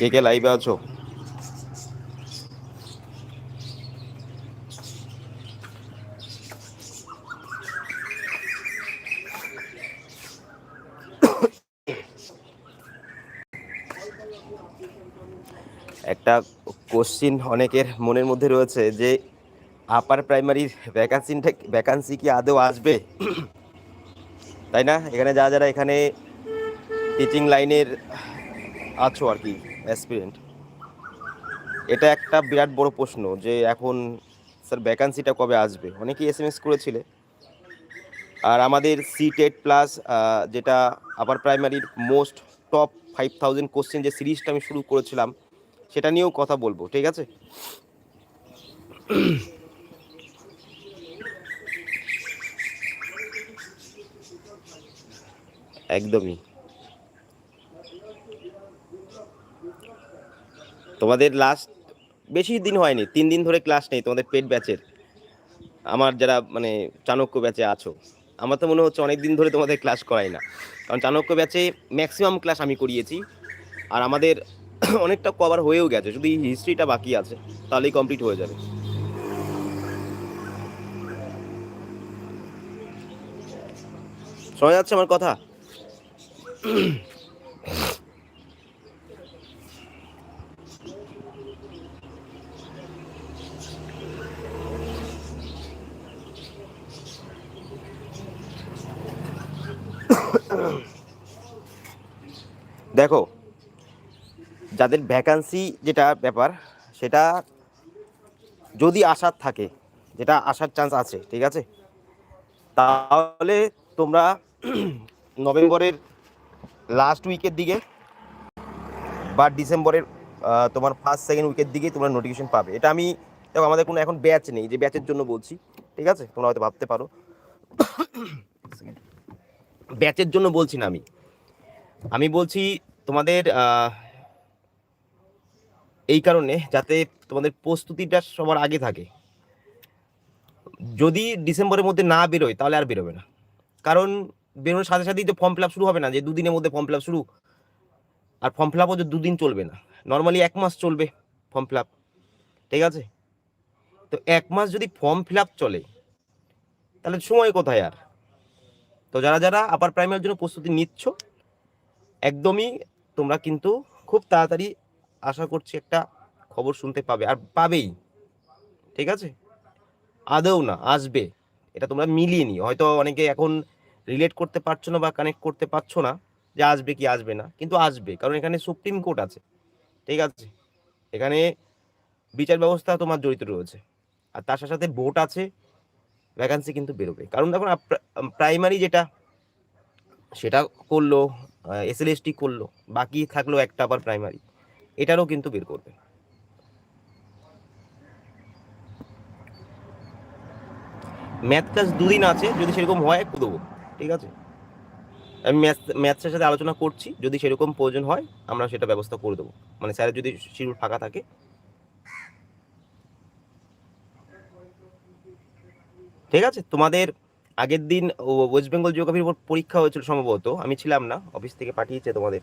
কে কে লাইভে আছো? একটা কোশ্চিন অনেকের মনের মধ্যে রয়েছে যে আপার প্রাইমারির ভ্যাকান্সিটা ভ্যাকান্সি কি আদৌ আসবে? তাই না? এখানে যারা যারা এখানে টিচিং লাইনের আছো আর কি। অ্যাসপিরেন্ট এটা একটা বিরাট বড় প্রশ্ন যে এখন স্যার ভ্যাকান্সিটা কবে আসবে? অনেকেই এস এম এস করেছিলে। আর আমাদের সি টেট প্লাস যেটা আপার প্রাইমারির most top five thousand question যে সিরিজটা আমি শুরু করেছিলাম, সেটা নিয়েও কথা বলব, ঠিক আছে? একদমই। তোমাদের লাস্ট বেশি দিন হয়নি, তিন দিন ধরে ক্লাস নেই, তোমাদের পেট ব্যাচের। আমার যারা মানে চাণক্য ব্যাচে আছো, আমার তো মনে হচ্ছে অনেক দিন ধরে তোমাদের ক্লাস করাই না। কারণ চাণক্য ব্যাচে ম্যাক্সিমাম ক্লাস আমি করিয়েছি, আর আমাদের অনেকটা কভার হয়েও গেছে। শুধু হিস্ট্রিটা বাকি আছে, তাহলেই কমপ্লিট হয়ে যাবে। শোনা যাচ্ছে আমার কথা? দেখো, যাদের ভ্যাকান্সি যেটা ব্যাপার, সেটা যদি আসার থাকে, যেটা আসার চান্স আছে, ঠিক আছে? তাহলে তোমরা নভেম্বরের লাস্ট উইকের দিকে বা ডিসেম্বরের তোমার ফার্স্ট সেকেন্ড উইকের দিকে তোমরা নোটিফিকেশন পাবে। এটা আমি, দেখো, আমাদের কোনো এখন ব্যাচ নেই, যে ব্যাচের জন্য বলছি, ঠিক আছে? তোমরা হয়তো ভাবতে পারো। ব্যাচের জন্য বলছি না আমি। আমি বলছি তোমাদের এই কারণে যাতে তোমাদের প্রস্তুতিটা সবার আগে থাকে। যদি ডিসেম্বরের মধ্যে না বেরোয়, তাহলে আর বেরোবে না। কারণ বেরোনোর সাথে সাথেই তো ফর্ম ফিল শুরু হবে না, যে দুদিনের মধ্যে ফর্ম ফিল শুরু। আর ফর্ম ফিল আপও দুদিন চলবে না। নর্মালি এক মাস চলবে ফর্ম ফিল ঠিক আছে? তো এক মাস যদি ফর্ম ফিল চলে, তাহলে সময় কোথায় আর? তো যারা যারা আপার প্রাইমারির জন্য প্রস্তুতি নিচ্ছ একদমই তোমরা কিন্তু খুব তাড়াতাড়ি আশা করছি একটা খবর শুনতে পাবে আর পাবেই। ঠিক আছে? আদৌ না, আসবে। এটা তোমরা মিলিয়ে নিও। হয়তো অনেকে এখন রিলেট করতে পারছ না বা কানেক্ট করতে পারছ না যে আসবে কি আসবে না, কিন্তু আসবে। কারণ এখানে সুপ্রিম কোর্ট আছে। ঠিক আছে? এখানে বিচার ব্যবস্থা তোমার জড়িত রয়েছে। আর তার সাথে সাথে ভোট আছে ভ্যাকান্সি কিন্তু বেরোবে। কারণ দেখুন প্রাইমারি যেটা, সেটা করল এস এল এস টি করল, বাকি থাকল একটা আবার প্রাইমারি এটারও কিন্তু বের করবে। ম্যাথ ক্লাস দুদিন আছে, যদি সেরকম হয় একটু দেবো, ঠিক আছে? আমি ম্যাথ ম্যাথসের সাথে আলোচনা করছি, যদি সেরকম প্রয়োজন হয়, আমরা সেটা ব্যবস্থা করে দেবো। মানে স্যারের যদি শিডিউল ফাঁকা থাকে। ঠিক আছে? তোমাদের আগের দিন ওয়েস্ট বেঙ্গল জিওগ্রাফির উপর পরীক্ষা হয়েছিল সম্ভবত। আমি ছিলাম না অফিস থেকে পাঠিয়েছে তোমাদের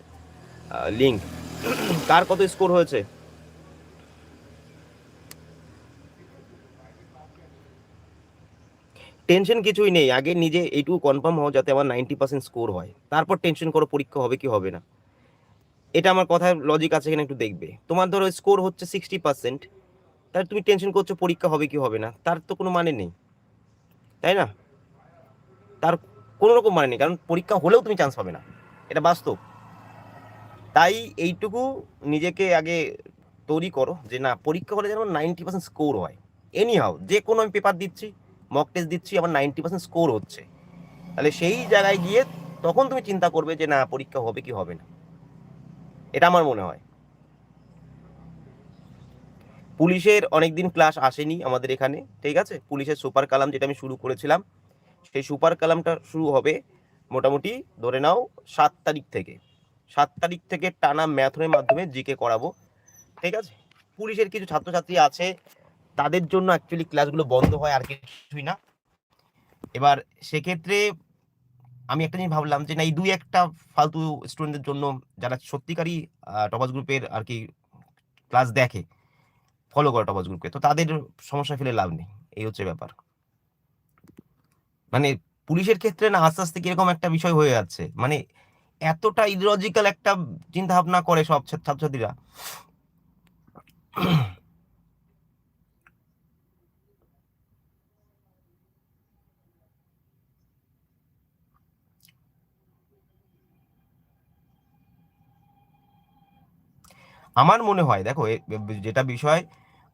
লিঙ্ক কার কত স্কোর হয়েছে? টেনশন কিছুই নেই, আগে নিজে এইটুকু কনফার্ম হও যাতে আমার নাইনটি পার্সেন্ট স্কোর হয়। তারপর টেনশন করো, পরীক্ষা হবে কি হবে না। এটা আমার কথার লজিক আছে, এখানে একটু দেখবে। তোমার ধরো স্কোর হচ্ছে সিক্সটি পার্সেন্ট তাহলে তুমি টেনশন করছ, পরীক্ষা হবে কি হবে না, তার তো কোনো মানে নেই। তাই না? তার কোনো রকম মানে নেই, কারণ পরীক্ষা হলেও তুমি চান্স পাবে না। এটা বাস্তব। তাই এইটুকু নিজেকে আগে তৈরি করো যে না, পরীক্ষা হলে যেন নাইনটি পার্সেন্ট স্কোর হয়। এনি হাও যে কোনো আমি পেপার দিচ্ছি মক টেস্ট দিচ্ছি, আমার নাইনটি পার্সেন্ট স্কোর হচ্ছে। তাহলে সেই জায়গায় গিয়ে তখন তুমি চিন্তা করবে যে না, পরীক্ষা হবে কি হবে না। এটা আমার মনে হয়। পুলিশের অনেকদিন ক্লাস আসেনি আমাদের এখানে, ঠিক আছে? পুলিশের সুপার কালাম যেটা আমি শুরু করেছিলাম সেই সুপার কালামটা শুরু হবে মোটামুটি ধরে নাও সাত তারিখ থেকে। সাত তারিখ থেকে টানা ম্যাথনের মাধ্যমে জিকে করাবো। ঠিক আছে? পুলিশের কিছু ছাত্রছাত্রী আছে, তাদের জন্য অ্যাকচুয়ালি ক্লাসগুলো বন্ধ হয় আর কিছুই না। এবার সেক্ষেত্রে আমি একটা জিনিস ভাবলাম যে না, এই দুই একটা ফালতু স্টুডেন্টদের জন্য যারা সত্যিকারই টপাস গ্রুপের আর কি ক্লাস দেখে ফলো করে টপাস গ্রুপকে। তো তাদের সমস্যা ফেলে লাভ নেই। এই হচ্ছে ব্যাপার। মানে পুলিশের ক্ষেত্রে না আস্তে আস্তে কীরকম একটা বিষয় হয়ে যাচ্ছে। মানে এতটা ইলজিক্যাল একটা চিন্তা ভাবনা করে সব ছাত্রছাত্রীরা। আমার মনে হয়, দেখো যেটা বিষয়,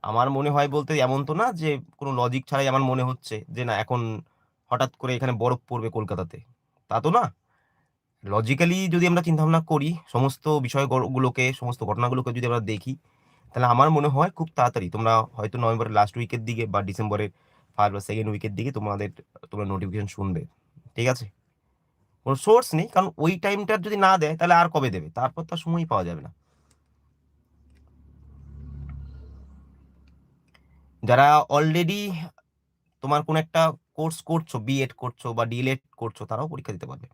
আমার মনে হয় বলতে এমন তো না যে কোনো লজিক ছাড়াই আমার মনে হচ্ছে যে না এখন হঠাৎ করে এখানে বরফ পড়বে কলকাতাতে। তা তো না। লজিক্যালি যদি আমরা চিন্তা ভাবনা করি, সমস্ত বিষয়গুলোকে, সমস্ত ঘটনাগুলোকে যদি আমরা দেখি, তাহলে আমার মনে হয় খুব তাড়াতাড়ি তোমরা হয়তো নভেম্বরের লাস্ট উইকের দিকে বা ডিসেম্বরের ফার্স্ট বা সেকেন্ড উইকের দিকে তোমাদের, তোমরা নোটিফিকেশন শুনবে। ঠিক আছে? কোনো সোর্স নেই, কারণ ওই টাইমটার যদি না দেয়, তাহলে আর কবে দেবে? তারপর তো সময়ই পাওয়া যাবে না। যারা অলরেডি তোমার কোন একটা কোর্স করছ বিএড করছ বা ডিএলএড করছ, তারাও পরীক্ষা দিতে পারবে।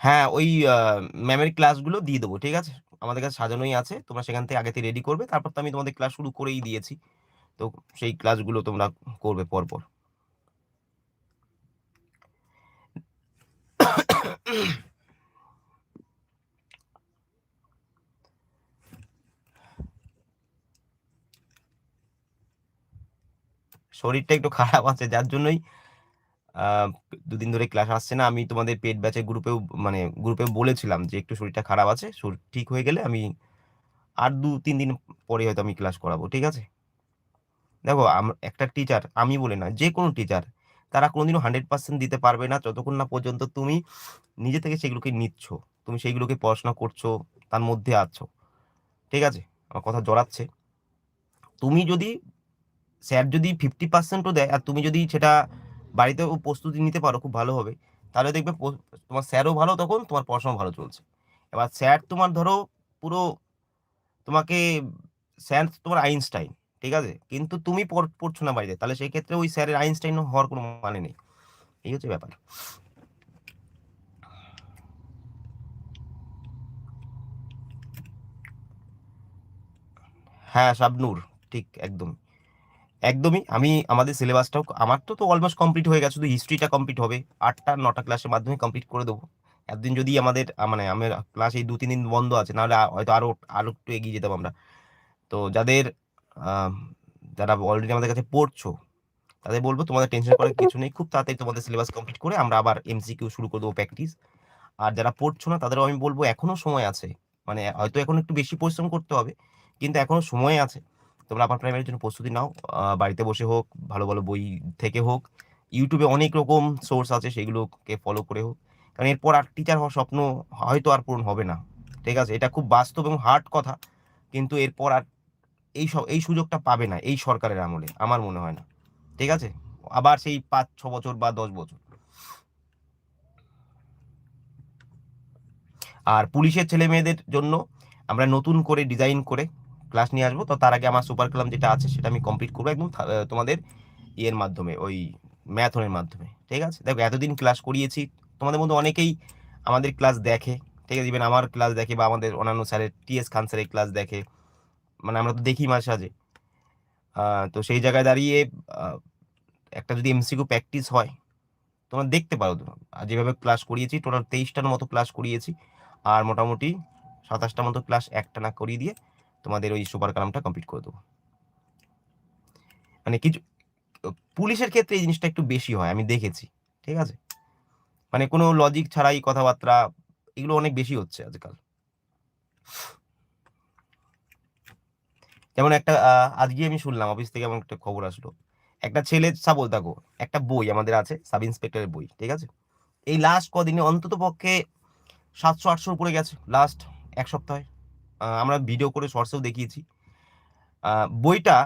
হ্যাঁ ওই ম্যামের ক্লাসগুলো দিয়ে দেবো, ঠিক আছে? আমাদের কাছে সাজানোই আছে, তোমরা সেখান থেকে আগে থেকে রেডি করবে, তারপর তো আমি তোমাদের ক্লাস শুরু করেই দিয়েছি। তো সেই ক্লাসগুলো তোমরা করবে পরপর। শরীরটা একটু খারাপ আছে, যার জন্যই দুদিন ধরে ক্লাস আসছে না। আমি তোমাদের পেট ব্যাচের গ্রুপেও মানে গ্রুপে বলেছিলাম যে একটু শরীরটা খারাপ আছে, শরীর ঠিক হয়ে গেলে আমি আর দু, তিন দিন পরে হয়তো আমি ক্লাস করাবো, ঠিক আছে? দেখো একটা টিচার আমি বলে না যে কোনো টিচার তারা কোনোদিনও হান্ড্রেড পার্সেন্ট দিতে পারবে না। যতক্ষণ না পর্যন্ত তুমি নিজে থেকে সেগুলোকে নিচ্ছ, তুমি সেইগুলোকে পড়াশোনা করছ, তার মধ্যে আছো, ঠিক আছে? আমার কথা জড়াচ্ছে। তুমি যদি স্যার যদি ফিফটি পার্সেন্টও দেয় আর তুমি যদি সেটা বাড়িতেও প্রস্তুতি নিতে পারো, খুব ভালো হবে। তাহলে দেখবে তোমার স্যারও ভালো তখন তোমার পড়াশোনা ভালো চলছে। এবার স্যার তোমার ধরো পুরো তোমাকে, স্যার তোমার আইনস্টাইন, ঠিক আছে? কিন্তু তুমি পড়- পড়ছো না বাড়িতে, তাহলে সেই ক্ষেত্রে ওই স্যারের আইনস্টাইন হওয়ার কোনো মানে নেই। এই হচ্ছে ব্যাপার। হ্যাঁ শাবনূর, ঠিক, একদম। একদমই, আমি, আমাদের সিলেবাসটাও আমার তো তো অলমোস্ট কমপ্লিট হয়ে গেছে, শুধু হিস্ট্রিটা কমপ্লিট হবে। আটটা, নটা ক্লাসের মাধ্যমে কমপ্লিট করে দেবো। একদিন যদি আমাদের মানে আমার ক্লাস এই দু তিন দিন বন্ধ আছে, নাহলে হয়তো আরও আরও একটু এগিয়ে যেতাম আমরা। তো যাদের যারা অলরেডি আমাদের কাছে পড়ছো, তাদের বলব, তোমাদের টেনশন করার কিছু নেই, খুব তাড়াতাড়ি তোমাদের সিলেবাস কমপ্লিট করে আমরা আবার এমসিকিউ শুরু করে দেবো প্র্যাকটিস আর যারা পড়ছো না, তাদেরও আমি বলব এখনও সময় আছে। মানে হয়তো এখন একটু বেশি পরিশ্রম করতে হবে, কিন্তু এখনও সময় আছে। তোমরা আপার প্রাইমারির জন্য প্রস্তুতি নাও। বাড়িতে বসে হোক, ভালো ভালো বই থেকে হোক ইউটিউবে অনেক রকম সোর্স আছে সেগুলোকে ফলো করে হোক। কারণ এরপর আর টিচার হওয়ার স্বপ্ন হয়তো আর পূরণ হবে না। ঠিক আছে? এটা খুব বাস্তব এবং হার্ড কথা, কিন্তু এরপর আর এই সব, এই সুযোগটা পাবে না এই সরকারের আমলে, আমার মনে হয় না। ঠিক আছে? আবার সেই পাঁচ, ছ বছর বা দশ বছর। আর পুলিশের ছেলে মেয়েদের জন্য আমরা নতুন করে ডিজাইন করে ক্লাস নিয়ে আসব। তো তার আগে আমার সুপার ক্লাম যেটা আছে সেটা আমি কমপ্লিট করব একদম তোমাদের ইয়ের মাধ্যমে, ওই ম্যাথনের মাধ্যমে, ঠিক আছে? দেখো, এতদিন ক্লাস করিয়েছি, তোমাদের মধ্যে অনেকেই আমাদের ক্লাস দেখে, ঠিক আছে? ইভেন আমার ক্লাস দেখে বা আমাদের অন্যান্য স্যারের টিএস খান স্যারের ক্লাস দেখে মানে আমরা তো দেখি মাঝে সাঝে তো সেই জায়গায় দাঁড়িয়ে একটা যদি এমসিকিউ প্র্যাকটিস হয়, তোমরা দেখতে পারো যেভাবে ক্লাস করিয়েছি টোটাল তেইশটার মতো ক্লাস করিয়েছি, আর মোটামুটি সাতাশটা মতো ক্লাস একটা না করিয়ে দিয়ে তোমাদের ওই সুপার কালামটা কমপ্লিট করে দেবো। মানে কিছু, পুলিশের ক্ষেত্রে এই জিনিসটা একটু বেশি হয়, আমি দেখেছি, ঠিক আছে? মানে কোনো লজিক ছাড়াই কথাবার্তা, এগুলো অনেক বেশি হচ্ছে আজকাল। যেমন একটা আজকে আমি শুনলাম অফিস থেকে এমন একটা খবর আসলো। একটা ছেলে সাবল দেখো, একটা বই আমাদের আছে, সাব ইন্সপেক্টরের বই, ঠিক আছে? এই লাস্ট কদিনে অন্তত পক্ষে সাতশো আটশোর উপরে গেছে লাস্ট এক সপ্তাহে। আমরা ভিডিও করে শর্টসেও দেখিয়েছি। বইটা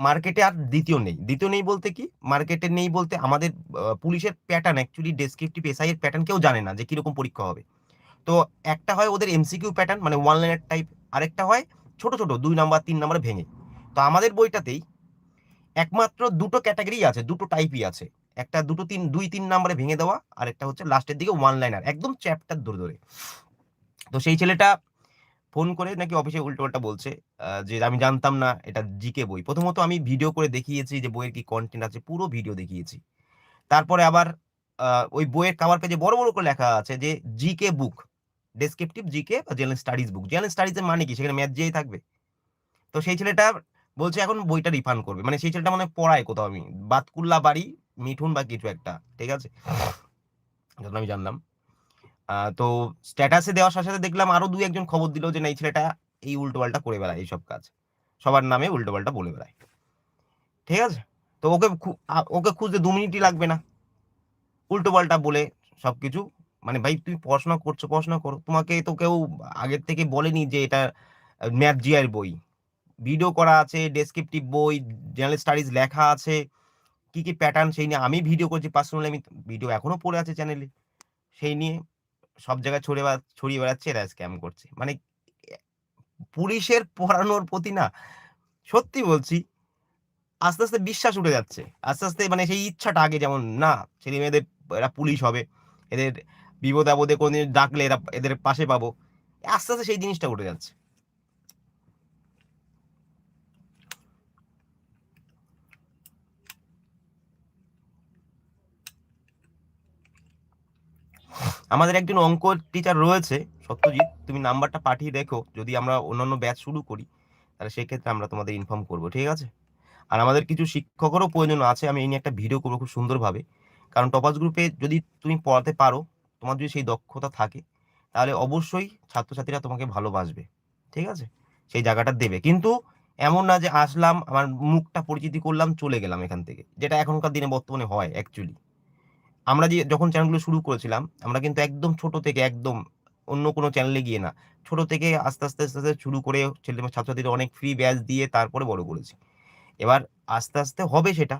মার্কেটে আর দ্বিতীয় নেই। দ্বিতীয় নেই বলতে কি? মার্কেটে নেই বলতে আমাদের পুলিশের প্যাটার্ন অ্যাকচুয়ালি ডেসক্রিপটিভ এসআই এর প্যাটার্ন কেউ জানে না যে কীরকম পরীক্ষা হবে। তো একটা হয় ওদের এমসিকিউ প্যাটার্ন মানে ওয়ান লাইনের টাইপ আরেকটা হয় ছোট ছোট, দুই নাম্বার তিন নাম্বার ভেঙে। তো আমাদের বইটাতেই একমাত্র দুটো ক্যাটাগরি আছে, দুটো টাইপই আছে। একটা দুটো তিন, দুই তিন নাম্বারে ভেঙে দেওয়া আর একটা হচ্ছে লাস্টের দিকে ওয়ান লাইনার একদম চ্যাপ্টার ধরে ধরে। তো সেই ছেলেটা ফোন করে নাকি অফিসে উল্টো পাল্টা বলছে যে আমি জানতাম না, এটা জিকে বই। প্রথমত আমি ভিডিও করে দেখিয়েছি যে বইয়ের কি কন্টেন্ট আছে, পুরো ভিডিও দেখিয়েছি। তারপরে আবার ওই বইয়ের কাভার পেজে বড় বড় করে লেখা আছে যে জিকে বুক ডেসক্রিপটিভ জিকে বা জেনারেল স্টাডিজ বুক জেনারেল স্টাডিজের মানে কি? সেখানে ম্যাথ যেই থাকবে। তো সেই ছেলেটা বলছে এখন বইটা রিফান্ড করবে। মানে সেই ছেলেটা মানে পড়ায় কোথাও, আমি বাতকুল্লা বাড়ি, মিঠুন বা কিছু একটা, ঠিক আছে? যখন আমি জানলাম। তো স্ট্যাটাসে দেওয়ার সাথে সাথে দেখলাম আরও দুই একজন খবর দিল যে, না, এই ছেলেটা এই উল্টোপাল্টা করে বেড়ায় এইসব কাজ। সবার নামে উল্টোপাল্টা বলে বেড়ায়। ঠিক আছে? তো ওকে ওকে খুঁজতে দু মিনিটই লাগবে না। উল্টোপাল্টা বলে সব কিছু মানে ভাই, তুমি পড়াশোনা করছ, পড়াশোনা করো। তোমাকে তো কেউ আগের থেকে বলেনি যে, এটা ম্যাথ জিয়ার বই। ভিডিও করা আছে ডেসক্রিপটিভ বই জেনারেল স্টাডিজ লেখা আছে। কি কি প্যাটার্ন সেই নিয়ে আমি ভিডিও করছি পার্সোনালি আমি ভিডিও এখনও পড়ে আছে চ্যানেলে সেই নিয়ে সব জায়গায় ছড়িয়ে ছড়িয়ে বেড়াচ্ছে, এরা স্ক্যাম করছে। মানে পুলিশের পড়ানোর প্রতি না, সত্যি বলছি, আস্তে আস্তে বিশ্বাস উঠে যাচ্ছে। আস্তে আস্তে মানে সেই ইচ্ছাটা আগে যেমন, না ছেলে মেয়েদের এরা পুলিশ হবে, এদের বিপদ আপদে কোনদিন ডাকলে এরা, এদের পাশে পাবো, আস্তে আস্তে সেই জিনিসটা উঠে যাচ্ছে। আমাদের একজন অঙ্ক টিচার রয়েছে, সত্যজিৎ, তুমি নাম্বারটা পাঠিয়ে দেখো, যদি আমরা অন্যান্য ব্যাচ শুরু করি, তাহলে সেক্ষেত্রে আমরা তোমাদের ইনফর্ম করব, ঠিক আছে? আর আমাদের কিছু শিক্ষকেরও প্রয়োজন আছে, আমি এই নিয়ে একটা ভিডিও করব খুব সুন্দরভাবে। কারণ টপাস গ্রুপে যদি তুমি পড়াতে পারো, তোমার যদি সেই দক্ষতা থাকে, তাহলে অবশ্যই ছাত্রছাত্রীরা তোমাকে ভালোবাসবে, ঠিক আছে? সেই জায়গাটা দেবে। কিন্তু এমন না যে আসলাম, আমার মুখটা পরিচিতি করলাম, চলে গেলাম এখান থেকে, যেটা এখনকার দিনে বর্তমানে হয় অ্যাকচুয়ালি আমরা যে যখন চ্যানেলগুলো শুরু করেছিলাম, আমরা কিন্তু একদম ছোট থেকে একদম অন্য কোনো চ্যানেলে গিয়ে না, ছোট থেকে আস্তে আস্তে আস্তে আস্তে শুরু করে ছেলে ছাত্রছাত্রীরা অনেক ফ্রি ব্যাচ দিয়ে তারপরে বড় করেছি। এবার আস্তে আস্তে হবে সেটা,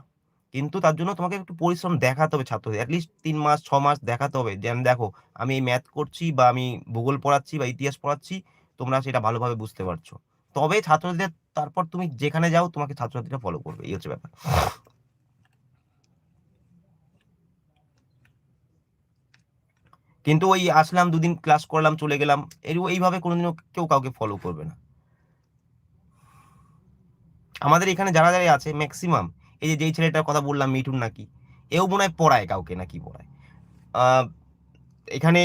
কিন্তু তার জন্য তোমাকে একটু পরিশ্রম দেখাতে হবে ছাত্রদের অ্যাটলিস্ট তিন মাস, ছ মাস দেখাতে হবে যে আমি দেখো আমি ম্যাথ করছি বা আমি ভূগোল পড়াচ্ছি বা ইতিহাস পড়াচ্ছি, তোমরা সেটা ভালোভাবে বুঝতে পারছ। তবে ছাত্রদের, তারপর তুমি যেখানে যাও তোমাকে ছাত্রছাত্রীরা ফলো করবে, এই হচ্ছে ব্যাপার। কিন্তু ওই আসলাম, দুদিন ক্লাস করলাম, চলে গেলাম। এই, এইভাবে কোনোদিনও কেউ কাউকে ফলো করবে না। আমাদের এখানে যারা যারা আছে ম্যাক্সিমাম এই যে যেই ছেলেটার কথা বললাম, মিঠুন নাকি, এও মনে হয় পড়ায় কাউকে নাকি পড়ায়। এখানে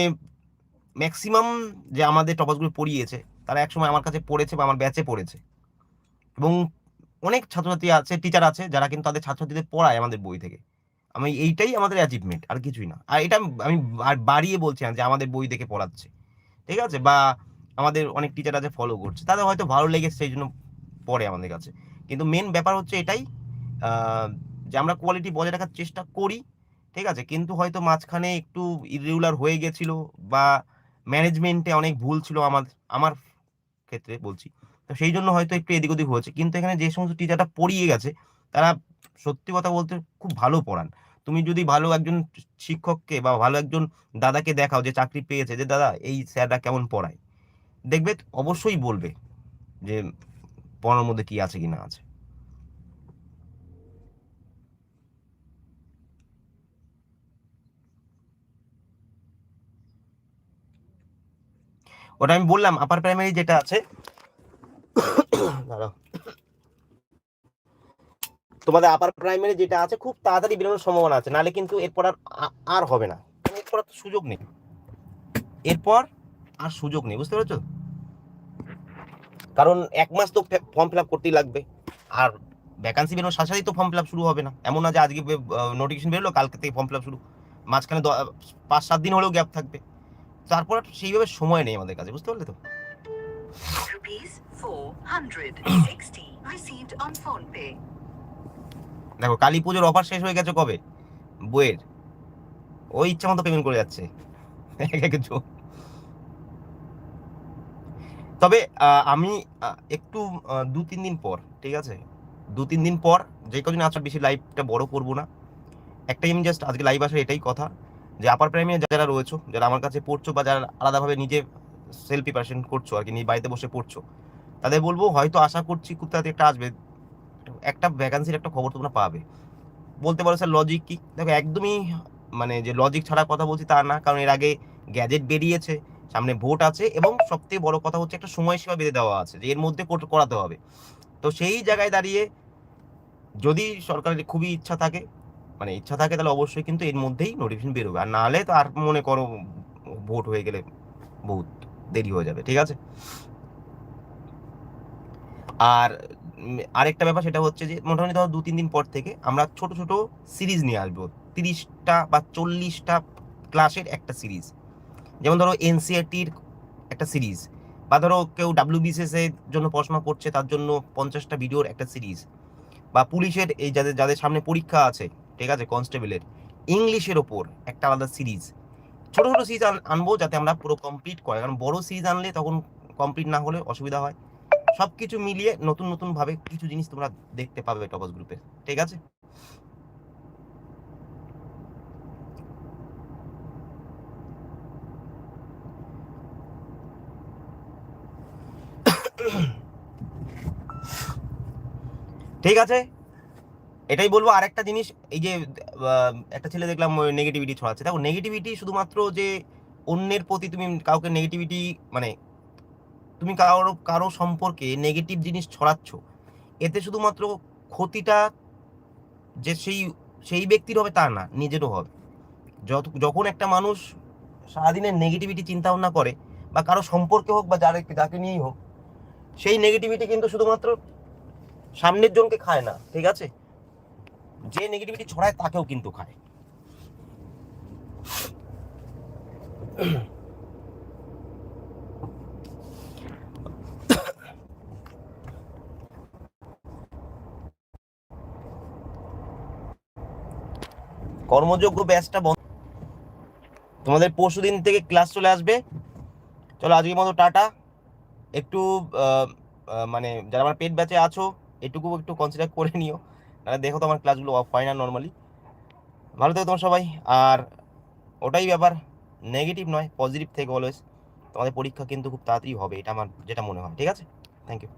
ম্যাক্সিমাম যে আমাদের টপাসগুলো পড়িয়েছে, তারা একসময় আমার কাছে পড়েছে বা আমার ব্যাচে পড়েছে। এবং অনেক ছাত্রছাত্রী আছে টিচার আছে, যারা কিন্তু তাদের ছাত্রছাত্রীদের পড়ায় আমাদের বই থেকে। আমি এইটাই আমাদের অ্যাচিভমেন্ট আর কিছুই না। আর এটা আমি বাড়িয়ে বলছি যে আমাদের বই দেখে পড়াচ্ছে, ঠিক আছে? বা আমাদের অনেক টিচার আছে ফলো করছে, তাদের হয়তো ভালো লেগেছে সেই জন্য পড়ে আমাদের কাছে। কিন্তু মেন ব্যাপার হচ্ছে এটাই যে আমরা কোয়ালিটি বজায় রাখার চেষ্টা করি, ঠিক আছে? কিন্তু হয়তো মাঝখানে একটু ইরেগুলার হয়ে গেছিল বা ম্যানেজমেন্টে অনেক ভুল ছিল আমার আমার ক্ষেত্রে বলছি। তো সেই জন্য হয়তো একটু এদিক ওদিক হয়েছে। কিন্তু এখানে যে সমস্ত টিচারটা পড়িয়ে গেছে, তারা সত্যি কথা বলতে খুব ভালো পড়ান। তুমি যদি ভালো একজন শিক্ষককে বা ভালো একজন দাদাকে দেখাও যে চাকরি পেয়েছে, যে দাদা এই স্যাররা কেমন পড়ায়, দেখবে অবশ্যই বলবে যে পড়ানোর মধ্যে কি আছে কি না আছে ওটা আমি বললাম আপার প্রাইমারি যেটা আছে, দাঁড়াও। তোমাদের আপার প্রাইমারি যেটা আছে, খুব তাড়াতাড়ি বেরোনোর সম্ভাবনা আছে। নাহলে কিন্তু এরপর আর আর হবে না। এরপর আর সুযোগ নেই। এরপর আর সুযোগ নেই, বুঝতে পেরেছ? কারণ এক মাস তো ফর্ম ফিল আপ করতেই লাগবে। আর ভ্যাকান্সি বেরোনোর সাথে সাথেই তো ফর্ম ফিল আপ শুরু হবে না। এমন না যে আজকে নোটিফিকেশন বেরোলো, কালকে থেকে ফর্ম ফিল আপ শুরু। মাঝখানে পাঁচ সাত দিন হলেও গ্যাপ থাকবে। তারপর সেইভাবে সময় নেই আমাদের কাছে, বুঝতে পারলে তো? Rupees 460 received on phone pay. দেখো, কালী পুজোর অফার শেষ হয়ে গেছে কবে? বইয়ের। ওই ইচ্ছা মতো পেমেন্ট করে যাচ্ছে। তবে আমি একটু দু তিন দিন পর, ঠিক আছে? দু তিন দিন পর, যে কদিন আসার বেশি লাইভটা বড় করব না, একটাই আমি জাস্ট আজকে লাইভ আসার এটাই কথা, যে আপার প্রাইমারি যারা রয়েছো, যারা আমার কাছে পড়ছো বা যারা আলাদাভাবে নিজে সেলফ প্রিপারেশন করছ আর কি নিজে বাড়িতে বসে পড়ছো, তাদের বলব হয়তো আশা করছি খুব তাড়াতাড়ি একটা আসবে। একটা ভ্যাকান্সির একটা খবর তোমরা পাবে। বলতে পারো স্যার লজিক কি? দেখো একদমই মানে যে লজিক ছাড়া কথা বলছি তা না, কারণ এর আগে গ্যাজেট বেরিয়েছে, সামনে ভোট আছে এবং সবথেকে বড় কথা হচ্ছে একটা সময়সীমা বেঁধে দেওয়া আছে যে এর মধ্যে করাতে হবে। তো সেই জায়গায় দাঁড়িয়ে যদি সরকারের খুবই ইচ্ছা থাকে মানে ইচ্ছা থাকে তাহলে অবশ্যই কিন্তু এর মধ্যেই নোটিফিকেশন বেরোবে। আর নাহলে তো আর মনে করো ভোট হয়ে গেলে বহুত দেরি হয়ে যাবে, ঠিক আছে? আর আরেকটা ব্যাপার সেটা হচ্ছে যে মোটামুটি ধরো দু তিন দিন পর থেকে আমরা ছোট ছোট সিরিজ নিয়ে আসব। তিরিশটা বা চল্লিশটা ক্লাসের একটা সিরিজ। যেমন ধরো এনসিআরটির একটা সিরিজ বা ধরো কেউ ডাব্লিউবিসিএস এর জন্য পড়াশোনা করছে তার জন্য পঞ্চাশটা ভিডিওর একটা সিরিজ বা পুলিশের এই যাদের যাদের সামনে পরীক্ষা আছে, ঠিক আছে, কনস্টেবলের, ইংলিশের ওপর একটা আলাদা সিরিজ। ছোট ছোটো সিরিজ আনব যাতে আমরা পুরো কমপ্লিট করে কারণ বড় সিরিজ আনলে তখন কমপ্লিট না হলে অসুবিধা হয়। সব কিছু মিলিয়ে নতুন নতুন ভাবে কিছু জিনিস তোমরা দেখতে পাবে টপাস গ্রুপে ঠিক আছে? ঠিক আছে? এটাই বলব। আরেকটা জিনিস, এই যে একটা ছেলে দেখলাম নেগেটিভিটি ছড়াচ্ছে। দেখো নেগেটিভিটি শুধুমাত্র যে অন্যের প্রতি তুমি কাউকে নেগেটিভিটি মানে তুমি কারও কারও সম্পর্কে নেগেটিভ জিনিস ছড়াচ্ছ, এতে শুধুমাত্র ক্ষতিটা যে সেই সেই ব্যক্তির হবে তা না, নিজেরও হবে। যত, যখন একটা মানুষ সারাদিনের নেগেটিভিটি চিন্তা ভাবনা করে, বা কারও সম্পর্কে হোক বা যার যাকে নিয়েই হোক, সেই নেগেটিভিটি কিন্তু শুধুমাত্র সামনের জনকে খায় না, ঠিক আছে? যে নেগেটিভিটি ছড়ায়, তাকেও কিন্তু খায়। কর্মযোগ্য ব্যাচটা বন্ধ। তোমাদের পরশু দিন থেকে ক্লাস চলে আসবে। চলো আজকের মতো টাটা। একটু মানে যারা আমার পেট ব্যাচে আছো, এটুকু একটু কনসিডার করে নিও। নাহলে দেখো তো আমার ক্লাসগুলো অফ হয় না নর্মালি ভালো থেকো তোমার সবাই। আর ওটাই ব্যাপার নেগেটিভ নয় পজিটিভ থেকে অলওয়েজ তোমাদের পরীক্ষা কিন্তু খুব তাড়াতাড়ি হবে, এটা আমার, যেটা মনে হয়, ঠিক আছে? Thank you